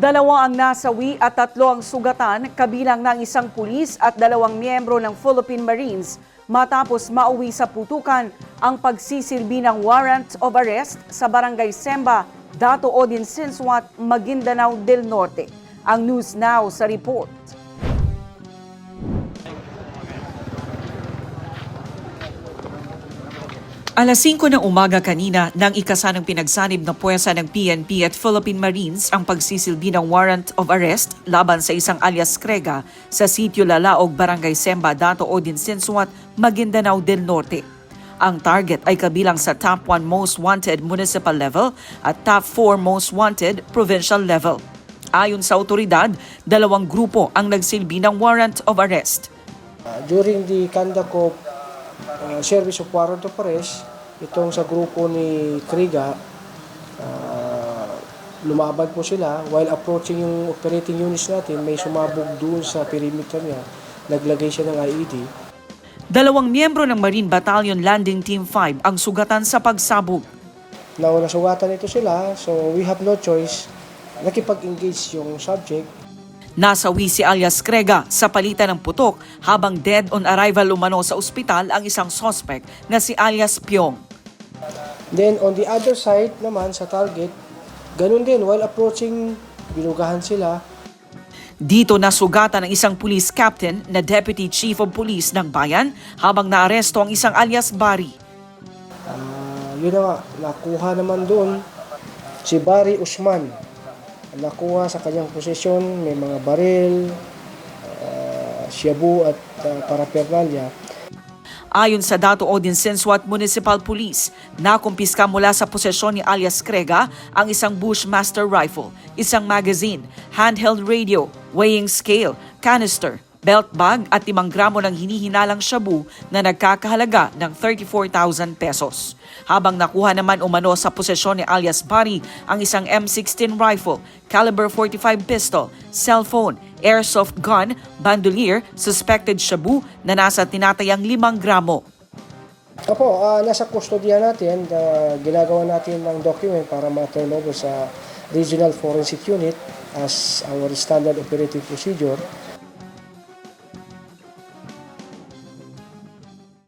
Dalawa ang nasawi at tatlo ang sugatan kabilang ng isang pulis at dalawang miyembro ng Philippine Marines matapos mauwi sa putukan ang pagsisilbi ng warrant of arrest sa Barangay Semba, Dato Odin Sinswat, Maguindanao del Norte. Ang News Now sa report. Alas 5 ng umaga kanina nang ikasanang pinagsanib ng puwersa ng PNP at Philippine Marines ang pagsisilbi ng warrant of arrest laban sa isang alias Krega sa sitio Lalaog, Barangay Semba, Dato Odin Sinswat, Maguindanao del Norte. Ang target ay kabilang sa top 1 most wanted municipal level at top 4 most wanted provincial level. Ayon sa otoridad, dalawang grupo ang nagsilbi ng warrant of arrest. Uh, during the conduct of uh, service of warrant of arrest, itong sa grupo ni Kriga, uh, lumaban po sila while approaching yung operating units natin, may sumabog doon sa perimeter niya, naglagay siya ng IED. Dalawang miyembro ng Marine Battalion Landing Team 5 ang sugatan sa pagsabog. Now, nasugatan ito sila, so we have no choice. Nakipag-engage yung subject. Nasawi si alias Krega sa palitan ng putok habang dead on arrival umano sa ospital ang isang suspect na si alias Pyong. Then, on the other side naman, sa target, ganun din, while approaching, binugahan sila, Dito nasugatan ng isang police captain na deputy chief of police ng bayan habang naaresto ang isang alias Bari. Ah, yun na nga, nakuha naman doon si Barry Usman. Nakuha sa kanyang posisyon, may mga baril, uh, shabu at uh, paraphernalia. Ayon sa Dato Odin Sinswat Municipal Police, nakumpiska mula sa posesyon ni alias Krega ang isang Bushmaster rifle, isang magazine, handheld radio, weighing scale, canister, belt bag at 5 gramo ng hinihinalang shabu na nagkakahalaga ng 34,000 pesos. Habang nakuha naman umano sa posesyon ni alias Bari ang isang M16 rifle, caliber 45 pistol, cellphone, airsoft gun, bandolier, suspected shabu na nasa tinatayang 5 gramo. Opo, ah, nasa kustodya natin, ah, ginagawa natin ng document para ma-turn over sa Regional Forensic Unit as our standard operating procedure.